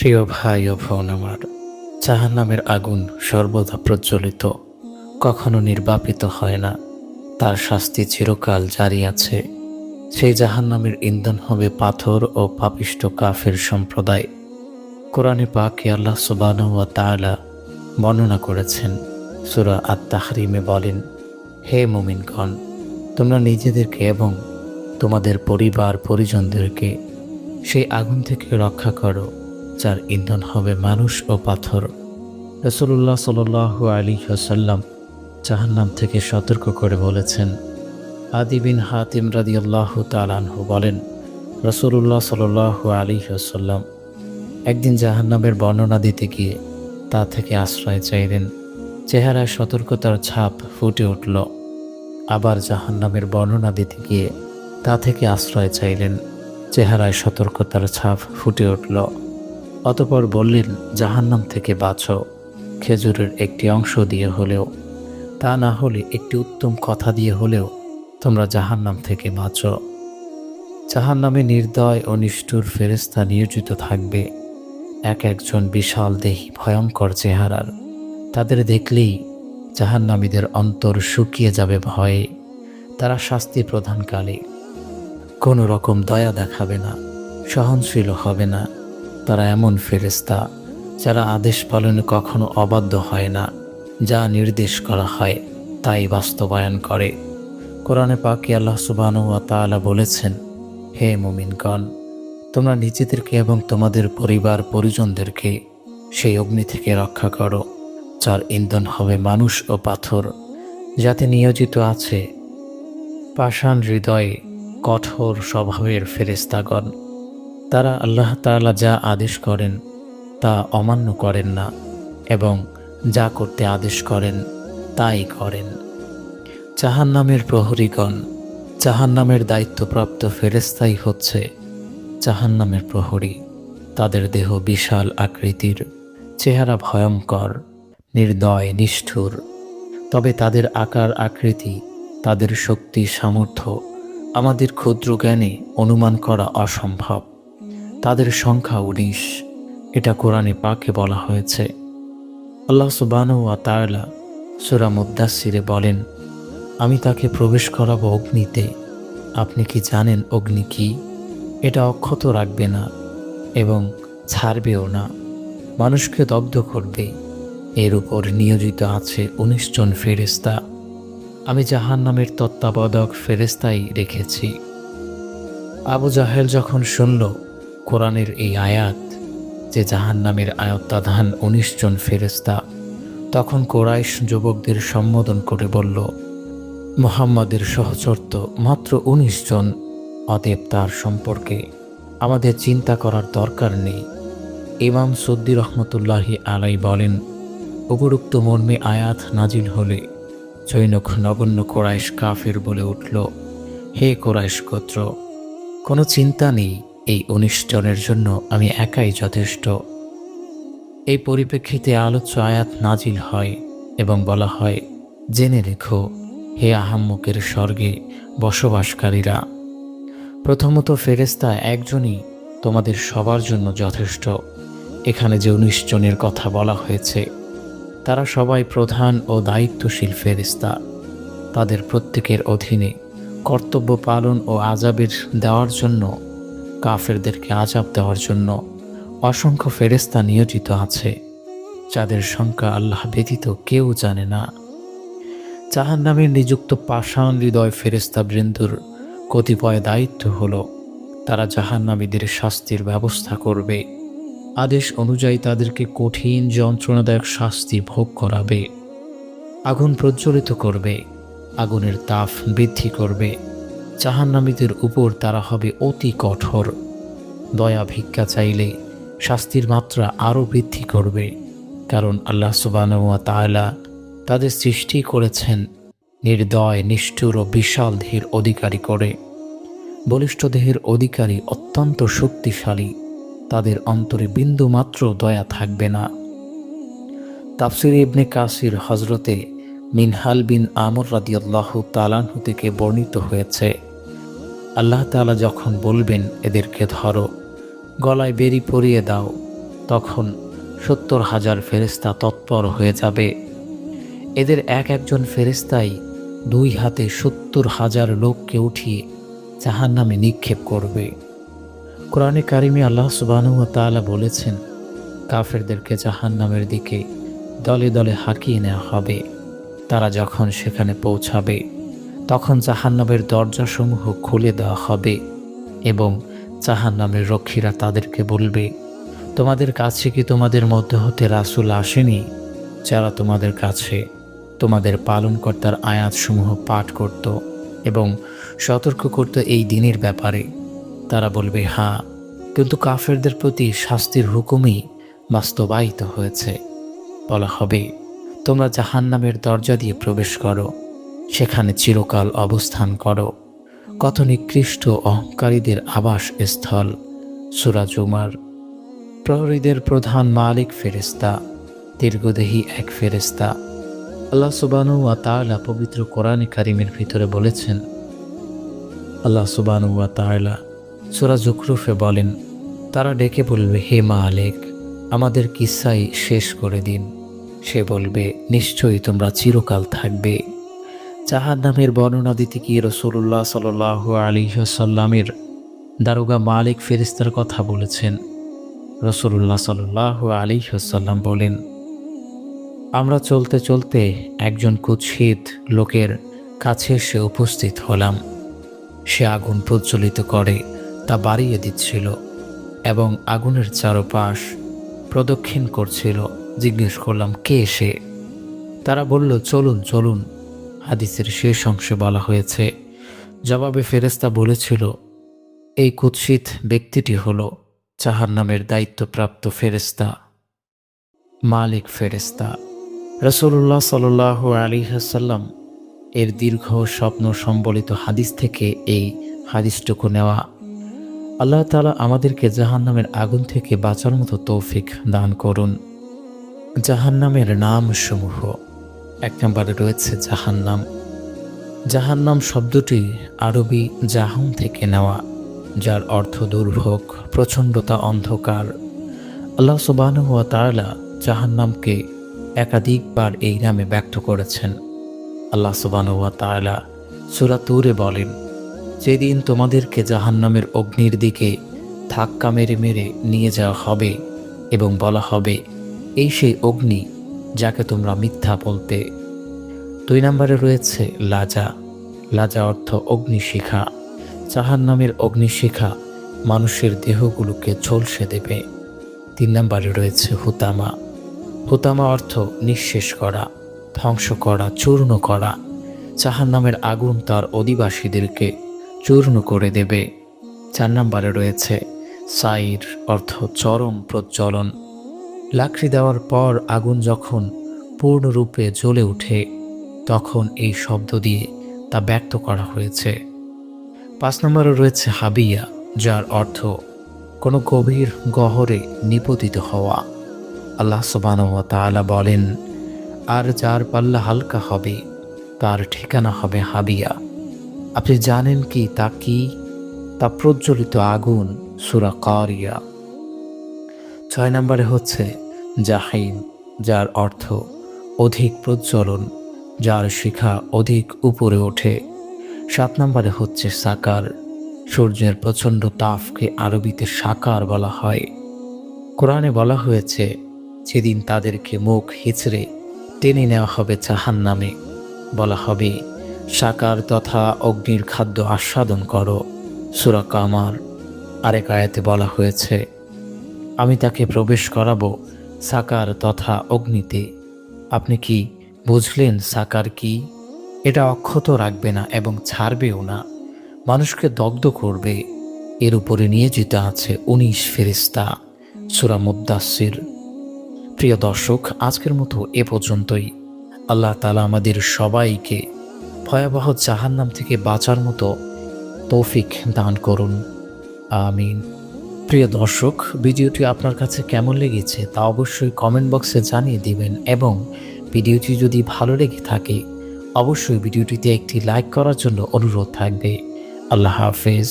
প্রিয় ভাই ও বোন আমার জাহান নামের আগুন সর্বদা প্রজ্বলিত, কখনো নির্বাপিত হয় না। তার শাস্তি চিরকাল জারি আছে। সেই জাহান নামের ইন্ধন হবে পাথর ও পাপিষ্ট কাফের সম্প্রদায়। কোরআনে পাকে আল্লাহ সুবান ও তাআলা বর্ণনা করেছেন, সুরা আত তাহরিমে বলেন, হে মুমিনগণ, তোমরা নিজেদেরকে এবং তোমাদের পরিবার পরিজনদেরকে সেই আগুন থেকে রক্ষা করো। যার ইন্ধন হবে মানুষ ও পাথর। রসুল্লাহ সাল আলী সাল্লাম জাহান্নাম থেকে সতর্ক করে বলেছেন, আদি বিন হাতিম রাদিয়াল্লাহ তালানহু বলেন রসুল্লাহ সাল আলী সাল্লাম একদিন জাহান্নামের বর্ণনা দিতে গিয়ে তা থেকে আশ্রয় চাইলেন। চেহারায় সতর্কতার ছাপ ফুটে উঠল। আবার জাহান্নামের বর্ণনা দিতে গিয়ে তা থেকে আশ্রয় চাইলেন। চেহারায় সতর্কতার ছাপ ফুটে উঠল। অতপর বললেন, জাহান্নাম থেকে বাঁচো। খেজুরের একটি অংশ দিয়ে হলেও, তা না হলে একটি উত্তম কথা দিয়ে হলেও তোমরা জাহান্নাম থেকে বাঁচো। জাহান্নামে নির্দয় ও নিষ্ঠুর ফেরেস্তা নিয়োজিত থাকবে। এক একজন বিশাল দেহি ভয়ঙ্কর চেহারার। তাদের দেখলেই জাহান্নামীদের অন্তর শুকিয়ে যাবে ভয়ে। তারা শাস্তি প্রদানকালে কোনো রকম দয়া দেখাবে না সহনশীল হবে না। তারা এমন ফেরেস্তা যারা আদেশ পালনে কখনো অবাধ্য হয় না, যা নির্দেশ করা হয়, তাই বাস্তবায়ন করে। কোরআনে পাকি আল্লাহ সুবানু তাআলা বলেছেন, হে মুমিনগণ, তোমরা নিজেদেরকে এবং তোমাদের পরিবার পরিজনদেরকে সেই অগ্নি থেকে রক্ষা করো, যার ইন্ধন হবে মানুষ ও পাথর, যাতে নিয়োজিত আছে পাষাণ হৃদয়ে কঠোর স্বভাবের ফেরেস্তাগণ তারা আল্লাহ তাআলা যা আদেশ করেন, তা অমান্য করেন না এবং যা করতে আদেশ করেন, তাই করেন। জাহান নামের প্রহরীগণ জাহান নামের দায়িত্বপ্রাপ্ত ফেরেস্তাই হচ্ছে জাহান নামের প্রহরী। তাদের দেহ বিশাল আকৃতির, চেহারা ভয়ঙ্কর, নির্দয়, নিষ্ঠুর। তবে তাদের আকার, আকৃতি, তাদের শক্তি, সামর্থ্য আমাদের ক্ষুদ্র জ্ঞানে অনুমান করা অসম্ভব। তাদের সংখ্যা উনিশ। এটা কোরআনে পাকে বলা হয়েছে। আল্লাহ সুবান ওয়া তাআলা সুরা মুদাসিরে বলেন, আমি তাকে প্রবেশ করাবো অগ্নিতে। আপনি কি জানেন অগ্নি কি? এটা অক্ষত রাখবে না এবং ছাড়বেও না। মানুষকে দগ্ধ করবে। এর উপর নিয়োজিত আছে উনিশ জন ফেরেস্তা আমি জাহান নামের তত্ত্বাবধক ফেরেস্তাই রেখেছি। আবু জাহেল যখন শুনল কোরআনের এই আয়াত যে জাহান নামের আয়ত্তাধান উনিশ জন ফেরেস্তা তখন কোরাইশ যুবকদের সম্বোধন করে বলল, মোহাম্মদের সহচর্য মাত্র উনিশ জন অতএব তার সম্পর্কে আমাদের চিন্তা করার দরকার নেই। ইমাম সদ্দি রহমতুল্লাহি আলাই বলেন, উপরুক্ত মর্মে আয়াত নাজিল হলে জৈনক নগণ্য কোরাইশ কাফের বলে উঠল, হে কোরাইশ গোত্র, কোনো চিন্তা নেই এই উনিশ জনের জন্য আমি একাই যথেষ্ট। এই পরিপ্রেক্ষিতে আলোচ্য আয়াত নাজিল হয় এবং বলা হয়, জেনে রেখো, হে আহাম্মকের স্বর্গে বসবাসকারীরা, প্রথমত ফেরেস্তা একজনই তোমাদের সবার জন্য যথেষ্ট। এখানে যে উনিশ জনের কথা বলা হয়েছে, তারা সবাই প্রধান ও দায়িত্বশীল ফেরিস্তা তাদের প্রত্যেকের অধীনে কর্তব্য পালন ও আজাবের দেওয়ার জন্য কাফেরদেরকে আজাব দেওয়ার জন্য অসংখ্য ফেরেস্তা নিয়োজিত আছে, যাদের সংখ্যা আল্লাহ ব্যতীত কেউ জানে না। জাহান নামের নিযুক্ত পাষাণ হৃদয় ফেরেস্তা বৃন্দুর কতিপয় দায়িত্ব হল, তারা জাহান্নামীদের শাস্তির ব্যবস্থা করবে। আদেশ অনুযায়ী তাদেরকে কঠিন যন্ত্রণাদায়ক শাস্তি ভোগ করাবে। আগুন প্রজ্বলিত করবে, আগুনের তাপ বৃদ্ধি করবে। জাহান্নামীদের উপর তারা হবে অতি কঠোর। দয়া ভিক্ষা চাইলে শাস্তির মাত্রা আরও বৃদ্ধি করবে, কারণ আল্লাহ সুবানুয়া তাআলা তাদের সৃষ্টি করেছেন নির্দয়, নিষ্ঠুর ও বিশাল দেহের অধিকারী করে। বলিষ্ঠ দেহের অধিকারী অত্যন্ত শক্তিশালী, তাদের অন্তরে বিন্দু মাত্র দয়া থাকবে না। তাফসির ইবনে কাসির হজরতে মিনহাল বিন আমর রাদিয়াল্লাহু তালানহু থেকে বর্ণিত হয়েছে আল্লাহ তাআলা যখন বলবেন, এদেরকে ধরো, গলায় বেরি পরিয়ে দাও, তখন সত্তর হাজার ফেরেস্তা তৎপর হয়ে যাবে। এদের এক একজন ফেরেস্তাই দুই হাতে সত্তর হাজার লোককে উঠিয়ে জাহান নামে নিক্ষেপ করবে। কোরআনে কারিমে আল্লাহ সুবানু তাআলা বলেছেন, কাফেরদেরকে জাহান নামের দিকে দলে দলে হাঁকিয়ে নেওয়া হবে। তারা যখন সেখানে পৌঁছাবে তখন জাহান্নামের দরজাসমূহ খুলে দেওয়া হবে এবং জাহান্নামের রক্ষীরা তাদেরকে বলবে, তোমাদের কাছে কি তোমাদের মধ্যে হতে রাসূল আসেনি? যারা তোমাদের কাছে তোমাদের পালনকর্তার আয়াতসমূহ পাঠ করত এবং সতর্ক করত এই দিনের ব্যাপারে, তারা বলবে হ্যাঁ কিন্তু কাফেরদের প্রতি শাস্তির হুকুমই বাস্তবায়িত হয়েছে। বলা হবে, তোমরা জাহান্নামের দরজা দিয়ে প্রবেশ করো সেখানে চিরকাল অবস্থান করো। কত নিকৃষ্ট অহংকারীদের আবাস স্থল সুরাজ উমার প্রহরীদের প্রধান মালিক ফেরেস্তা দীর্ঘদেহী এক ফেরেস্তা আল্লাহ সুবানু ওয়া পবিত্র কোরআনে কারিমের ভিতরে বলেছেন, আল্লাহ সুবানু ওয়া তাআলা সূরা জুকরুফে বলেন, তারা ডেকে বলবে, হে মালিক, আমাদের কিসাই শেষ করে দিন। সে বলবে, নিশ্চয়ই তোমরা চিরকাল থাকবে। জাহান নামের বর্ণনা দিতে গিয়ে রসুল্লাহ সাল আলী সাল্লামের দারোগা মালিক ফেরিস্তার কথা বলেছেন। রসুল্লাহ সাল আলী সাল্লাম বলেন, আমরা চলতে চলতে একজন কুৎসিত লোকের কাছে এসে উপস্থিত হলাম। সে আগুন প্রজ্বলিত করে, তা বাড়িয়ে দিচ্ছিল এবং আগুনের চারপাশ প্রদক্ষিণ করছিল। জিজ্ঞেস করলাম, কে সে? তারা বলল, চলুন চলুন। হাদিসের শেষ অংশে বলা হয়েছে, জবাবে ফেরেস্তা বলেছিল, এই কুৎসিত ব্যক্তিটি হল চাহার নামের দায়িত্বপ্রাপ্ত ফেরেস্তা মালিক ফেরেস্তা রসুল্লাহ সাল আলী হাসাল্লাম এর দীর্ঘ স্বপ্ন সম্বলিত হাদিস থেকে এই হাদিসটুকু নেওয়া। আল্লাহ তালা আমাদেরকে জাহান্নামের আগুন থেকে বাঁচার মতো তৌফিক দান করুন। জাহান্নামের নাম সমূহ এক নম্বরে রয়েছে জাহান্নাম। জাহান্নাম শব্দটি আরবি জাহান থেকে নেওয়া, যার অর্থ দুর্ভোগ, প্রচণ্ডতা, অন্ধকার। আল্লাহ সুবাহ তাআলা জাহান্নামকে একাধিকবার এই নামে ব্যক্ত করেছেন। আল্লাহ সুবাহ তাআলা সুরাতুরে বলেন, যেদিন তোমাদেরকে জাহান্নামের অগ্নির দিকে ধাক্কা মেরে মেরে নিয়ে যাওয়া হবে এবং বলা হবে, এই সেই অগ্নি যাকে তোমরা মিথ্যা বলতে। দুই নম্বরে রয়েছে লাজা। লাজা অর্থ অগ্নিশিখা। জাহান নামের অগ্নিশিখা মানুষের দেহগুলোকে ঝলসে দেবে। তিন নম্বরে রয়েছে হুতামা। হুতামা অর্থ নিঃশেষ করা, ধ্বংস করা, চূর্ণ করা। জাহান নামের আগুন তার অধিবাসীদেরকে চূর্ণ করে দেবে। চার নম্বরে রয়েছে সাইর অর্থ চরম প্রজ্বলন। লাকড়ি দেওয়ার পর আগুন যখন পূর্ণরূপে জ্বলে ওঠে, তখন এই শব্দ দিয়ে তা ব্যক্ত করা হয়েছে। পাঁচ নম্বরে রয়েছে হাবিয়া, যার অর্থ কোনো গভীর গহরে নিপতিত হওয়া। আল্লাহ তাআলা বলেন, আর যার পাল্লা হালকা হবে, তার ঠিকানা হবে হাবিয়া। আপনি জানেন কি তা কি? তা প্রজ্বলিত আগুন সুরা কারিয়া। ছয় নম্বরে হচ্ছে জাহিম যার অর্থ অধিক প্রজ্বলন, যার শিখা অধিক উপরে ওঠে। সাত নম্বরে হচ্ছে সাকার, সূর্যের প্রচণ্ড তাপকে আরবিতে সাকার বলা হয়। কোরআনে বলা হয়েছে যেদিন তাদেরকে মুখ হিচড়ে টেনে নেওয়া হবে চাহান নামে বলা হবে, সাকার তথা অগ্নির খাদ্য আস্বাদন করো। সুরা কামার আরেক আয়াতে বলা হয়েছে আমি তাকে প্রবেশ করাবো সাকার তথা অগ্নিতে। আপনি কি বুঝলেন সাকার কি? এটা অক্ষত রাখবে না এবং ছাড়বেও না। মানুষকে দগ্ধ করবে। এর উপরে নিয়োজিত আছে উনিশ ফেরিস্তা সুরা মুদাসির প্রিয় দর্শক, আজকের মতো এ পর্যন্তই। আল্লাহ তালা আমাদের সবাইকে ভয়াবহ জাহান্নাম থেকে বাঁচার মতো তৌফিক দান করুন। আমিন। প্রিয় দর্শক, ভিডিওটি আপনার কাছে কেমন লেগেছে তা অবশ্যই কমেন্ট বক্সে জানিয়ে দিবেন এবং ভিডিওটি যদি ভালো লেগে থাকে, অবশ্যই ভিডিওটিতে একটি লাইক করার জন্য অনুরোধ থাকবে। আল্লাহ হাফেজ।